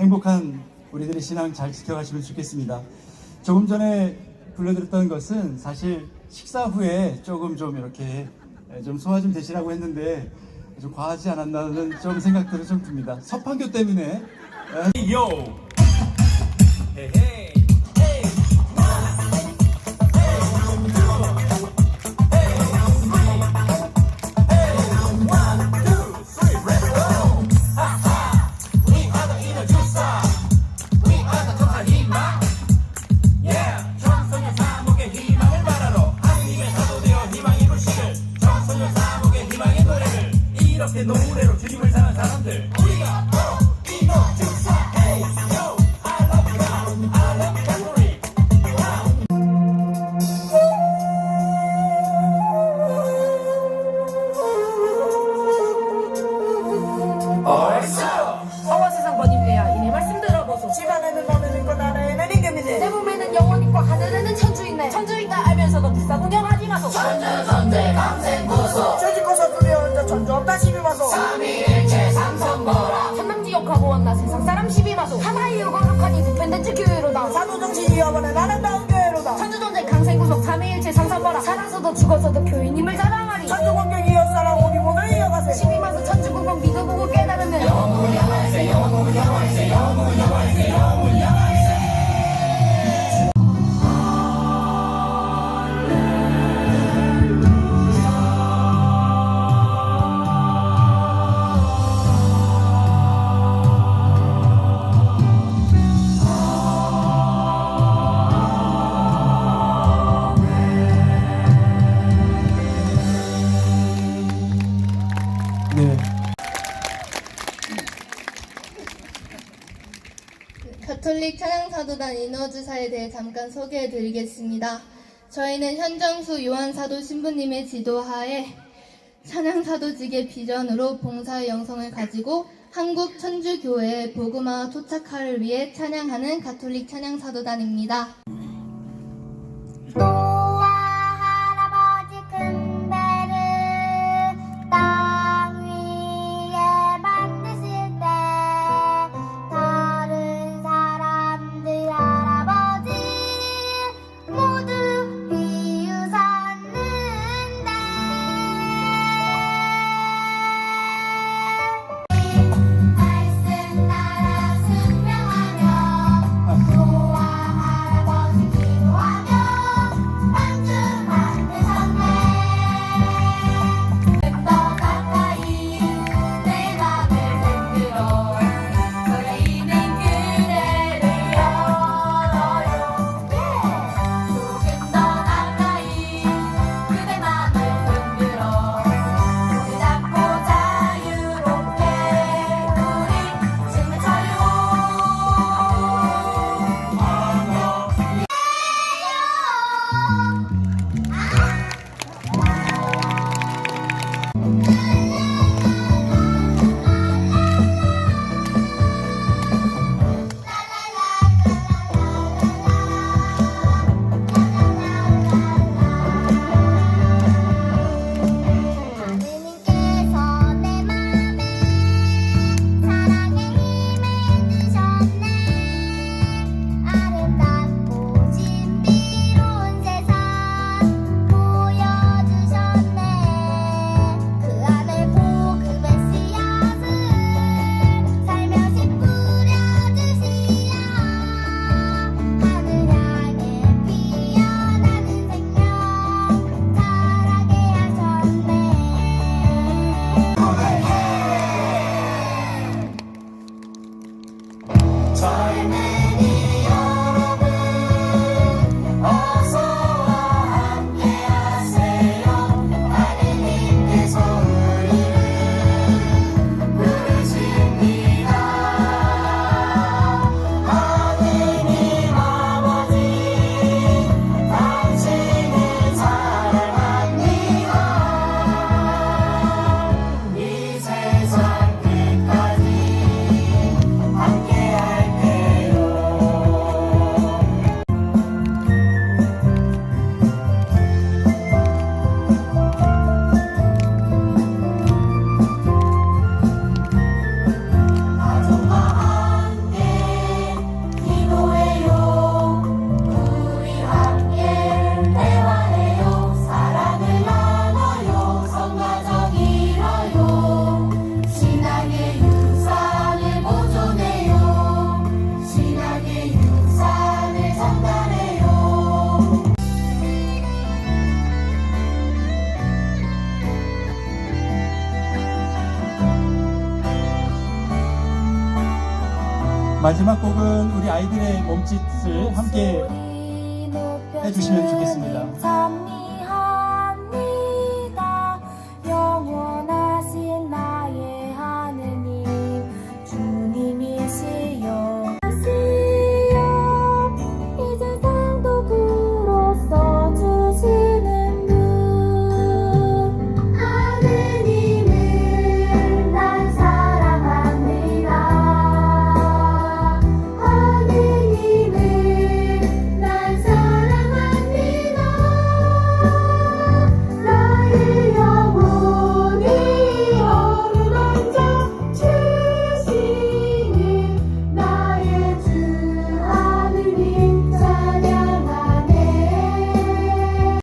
행복한 우리들의 신앙 잘 지켜가시면 좋겠습니다. 조금 전에 불러드렸던 것은 사실 식사 후에 조금 좀 이렇게 좀 소화 좀 되시라고 했는데 좀 과하지 않았나는 좀 생각들이 좀 듭니다. 서판교 때문에 Yo. Hey, hey. 이렇 3일째 삼성보라 천남지옥하고 원나 세상 사람 시비마도. 하나이유 거룩하니 부편대치 교회로다. 사도정신 위협하는 아름다운 교회로다. 천주전쟁 강생구속 3일째 삼성보라. 살아서도 죽어서도 교인님을 사랑 가톨릭 찬양사도단 인어주사에 대해 잠깐 소개해 드리겠습니다. 저희는 현정수 요한사도 신부님의 지도하에 찬양사도직의 비전으로 봉사의 영성을 가지고 한국 천주교회의 복음화 토착화를 위해 찬양하는 가톨릭 찬양사도단입니다. 마지막 곡은 우리 아이들의 몸짓을 함께 해주시면 좋겠습니다.